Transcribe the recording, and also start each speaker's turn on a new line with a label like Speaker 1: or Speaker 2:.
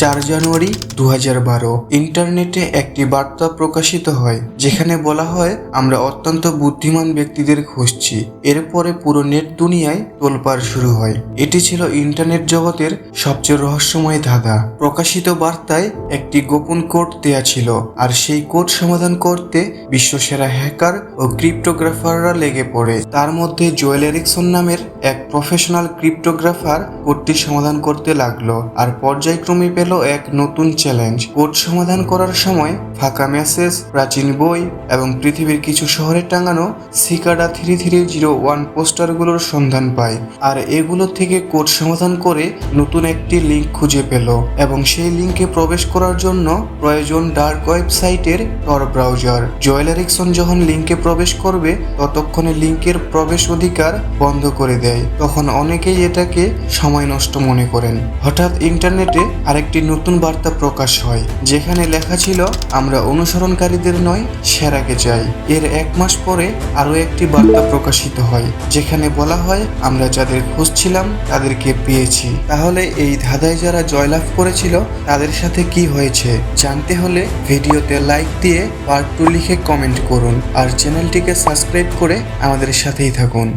Speaker 1: চার জানুয়ারি দু হাজার বারো। ইন্টারনেটে একটি বার্তা প্রকাশিত হয়, যেখানে বলা হয়, আমরা অত্যন্ত বুদ্ধিমান ব্যক্তিদের খুঁজছি। এরপরে পুরো নেট দুনিয়ায় তোলপাড় শুরু হয়। এটি ছিল ইন্টারনেট জগতের সবচেয়ে রহস্যময় ধাঁধা। প্রকাশিত বার্তায় একটি গোপন কোড দেয়া ছিল, আর সেই কোড সমাধান করতে বিশ্বসেরা হ্যাকার ও ক্রিপ্টোগ্রাফাররা লেগে পড়ে। তার মধ্যে জোয়েল এরিকসন নামের এক প্রফেশনাল ক্রিপ্টোগ্রাফার কোডটি সমাধান করতে লাগল, আর পর্যায়ক্রমে পেল এক নতুন চ্যালেঞ্জ কোড সমাধান করার সময় ফাঁকা মেসেজ প্রাচীন বই এবং পৃথিবীর কিছু শহরে টাঙানো cicada three three zero one পোস্টারগুলোর সন্ধান পায়। আর এগুলো থেকে কোড সমাধান করে নতুন একটি লিঙ্ক খুঁজে পেল এবং সেই লিঙ্কে প্রবেশ করার জন্য প্রয়োজন ডার্ক ওয়েবসাইটের টর ব্রাউজার জয়েল এরিকসন যখন লিঙ্কে প্রবেশ করবে, ততক্ষণে লিঙ্কের প্রবেশ অধিকার বন্ধ করে দেয়। তখন অনেকেই এটাকে সময় নষ্ট মনে করেন। হঠাৎ ইন্টারনেটে আরেকটি নতুন বার্তা প্রকাশ হয়, যেখানে লেখা ছিল, আমরা অনুসরণকারীদের নয়, সেরাকে চাই। এর এক মাস পরে আরও একটি বার্তা প্রকাশিত হয়, যেখানে বলা হয়, আমরা যাদের খুঁজছিলাম, তাদেরকে পেয়েছি। তাহলে এই ধাঁধায় যারা জয়লাভ করেছিল, তাদের সাথে কি হয়েছে, জানতে হলে ভিডিওতে লাইক দিয়ে পার্ট টু লিখে কমেন্ট করুন, আর চ্যানেলটিকে সাবস্ক্রাইব করে আমাদের সাথেই থাকুন।